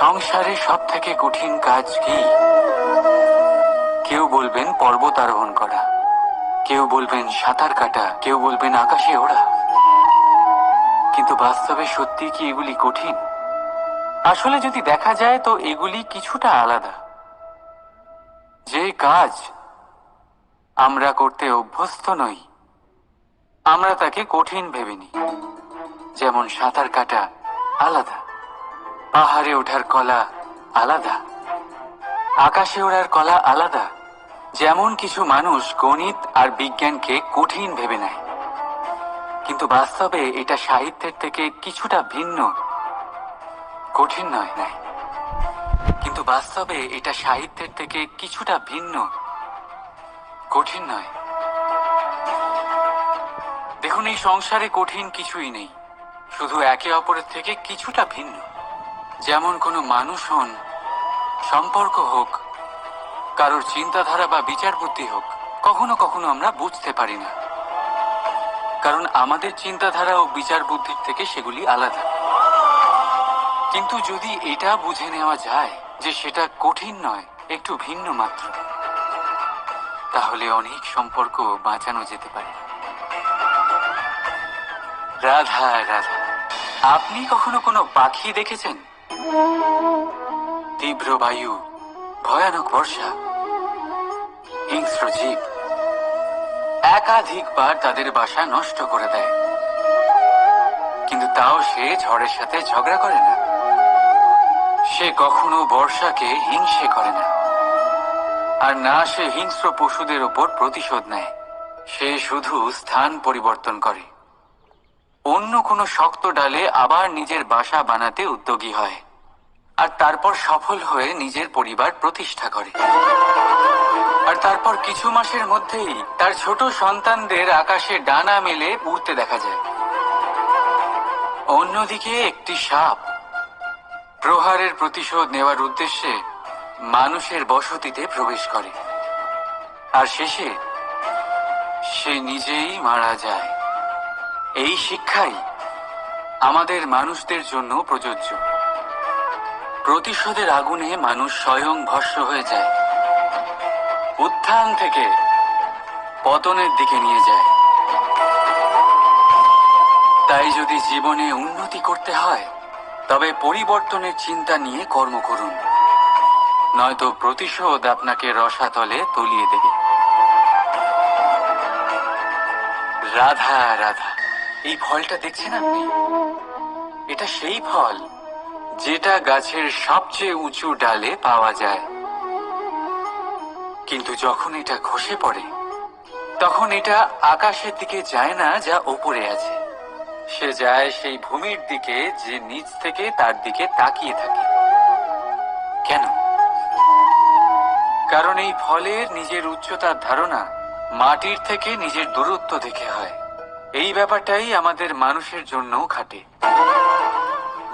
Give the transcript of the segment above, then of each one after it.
সংসারে সব থেকে কঠিন কাজ কি? কেউ বলবেন পর্বত আরোহণ করা। কেউ বলবেন সাঁতার কাটা। কেউ বলবেন আকাশে ওড়া। কিন্তু বাস্তবে সত্যি কি এগুলি কঠিন? আসলে যদি দেখা যায়, তো এগুলি কিছুটা আলাদা। যে কাজ আমরা করতে অভ্যস্ত নই, আমরা তাকে কঠিন ভেবে নিই। যেমন সাঁতার কাটা আলাদা। পাহাড়ে ওঠার কলা আলাদা। আকাশে ওড়ার কলা আলাদা। যেমন কিছু মানুষ গণিত আর বিজ্ঞানকে কঠিন ভেবে নেয়। কিন্তু বাস্তবে এটা সাহিত্যের থেকে কিছুটা ভিন্ন, কঠিন নয়, নাই। কিন্তু বাস্তবে এটা সাহিত্যের থেকে কিছুটা ভিন্ন, কঠিন নয়। দেখুন, এই সংসারে কঠিন কিছুই নেই। শুধু একে অপরের থেকে কিছুটা ভিন্ন। যেমন কোনো মানুষ হন, সম্পর্ক হোক, কারোর চিন্তাধারা বা বিচার বুদ্ধি হোক, কখনো কখনো আমরা বুঝতে পারি না। কারণ আমাদের চিন্তাধারা ও বিচার বুদ্ধির থেকে সেগুলি আলাদা। কিন্তু যদি এটা বুঝে নেওয়া যায় যে সেটা কঠিন নয়, একটু ভিন্ন মাত্র, তাহলে অনেক সম্পর্ক বাঁচানো যেতে পারে। রাধা রাধা, আপনি কখনো কোনো পাখি দেখেছেন? তীব্র বায়ু, ভয়ানক বর্ষা, হিংস্র জীব একাধিকবার তাদের বাসা নষ্ট করে দেয়। কিন্তু তাও সে ঝড়ের সাথে ঝগড়া করে না। সে কখনো বর্ষাকে হিংসে করে না। আর না সে হিংস্র পশুদের ওপর প্রতিশোধ নেয়। সে শুধু স্থান পরিবর্তন করে। অন্য কোনো শক্ত ডালে আবার নিজের বাসা বানাতে উদ্যোগী হয়। আর তারপর সফল হয়ে নিজের পরিবার প্রতিষ্ঠা করে। আর তারপর কিছু মাসের মধ্যেই তার ছোট সন্তানদের আকাশে ডানা মেলে উড়তে দেখা যায়। অন্যদিকে একটি সাপ প্রহারের প্রতিশোধ নেওয়ার উদ্দেশ্যে মানুষের বসতিতে প্রবেশ করে। আর শেষে সে নিজেই মারা যায়। এই শিক্ষাই আমাদের মানুষদের জন্য প্রযোজ্য। প্রতিশোধের আগুনে মানুষ স্বয়ং ভস্য হয়ে যায়। উত্থান থেকে পতনের দিকে নিয়ে যায়। তাই যদি জীবনে উন্নতি করতে হয়, তবে পরিবর্তনের চিন্তা নিয়ে কর্ম করুন। নয়তো প্রতিশোধ আপনাকে রসাতলে তলিয়ে দেবে। রাধা রাধা, এই ফলটা দেখছেন আপনি? এটা সেই ফল। যেটা গাছের সবচেয়ে উঁচু ডালে পাওয়া যায়। কিন্তু যখন এটা খসে পড়ে, তখন এটা আকাশের দিকে যায় না, যা ওপরে আছে। সে যায় সেই ভূমির দিকে, যে নিচ থেকে তার দিকে তাকিয়ে থাকে। কেন? কারণ এই ফলের নিজের উচ্চতার ধারণা মাটির থেকে নিজের দূরত্ব দেখে হয়। এই ব্যাপারটাই আমাদের মানুষের জন্যও খাটে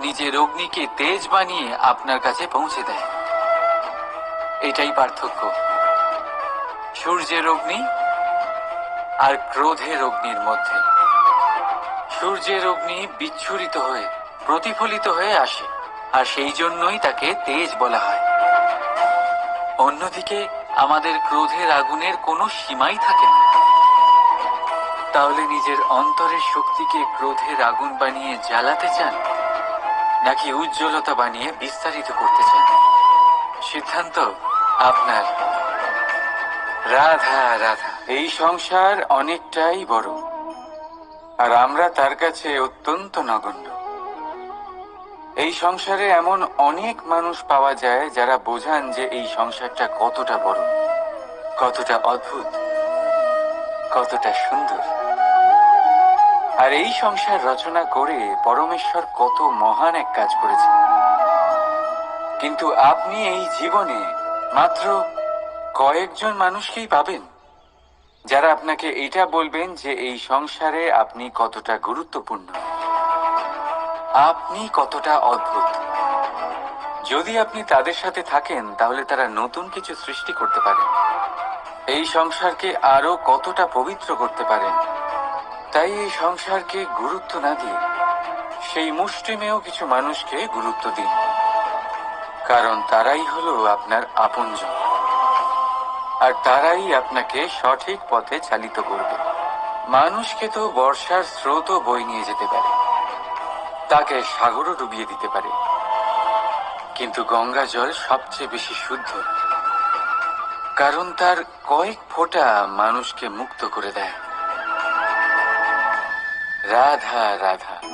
নিজের অগ্নিকে তেজ বানিয়ে আপনার কাছে পৌঁছে দেয়। এটাই পার্থক্য। সূর্যের অগ্নি আর ক্রোধের অগ্নির মধ্যে। সূর্যের অগ্নি বিচ্ছুরিত হয়ে, প্রতিফলিত হয়ে আসে, আর সেই জন্যই তাকে তেজ বলা হয়। অন্যদিকে, আমাদের ক্রোধের আগুনের কোনো সীমাই থাকে না। তাহলে নিজের অন্তরের শক্তিকে ক্রোধের আগুন বানিয়ে জ্বালাতে চান নাকি উজ্জ্বলতা বানিয়ে বিস্তারিত করতে চান? সিদ্ধান্ত আপনার। রাধা রাধা। এই সংসার অনেকটাই বড়। আর আমরা তার কাছে অত্যন্ত নগণ্য। এই সংসারে এমন অনেক মানুষ পাওয়া যায় যারা বোঝান যে এই সংসারটা কতটা বড়, কতটা অদ্ভুত, কতটা সুন্দর। আর এই সংসার রচনা করে পরমেশ্বর কত মহান এক কাজ করেছেন। কিন্তু আপনি এই জীবনে মাত্র কয়েকজন মানুষকেই পাবেন, যারা আপনাকে এটা বলবেন যে এই সংসারে আপনি কতটা গুরুত্বপূর্ণ। আপনি কতটা অদ্ভুত। যদি আপনি তাদের সাথে থাকেন, তাহলে তারা নতুন কিছু সৃষ্টি করতে পারেন এই সংসারকে আরও কতটা পবিত্র করতে পারেন। তাই এই সংসারকে গুরুত্ব না দিয়ে সেই মুষ্টিমেয় কিছু মানুষকে গুরুত্ব দিন। কারণ তারাই হলো আপনার আপনজন। আর তারাই আপনাকে সঠিক পথে চালিত করবে। মানুষকে তো বর্ষার স্রোতও বই নিয়ে যেতে পারে। তাকে সাগরও ডুবিয়ে দিতে পারে। কিন্তু গঙ্গা জল সবচেয়ে বেশি শুদ্ধ। কারণ তার কয়েক ফোঁটা মানুষকে মুক্ত করে দেয়। রাধা রাধা।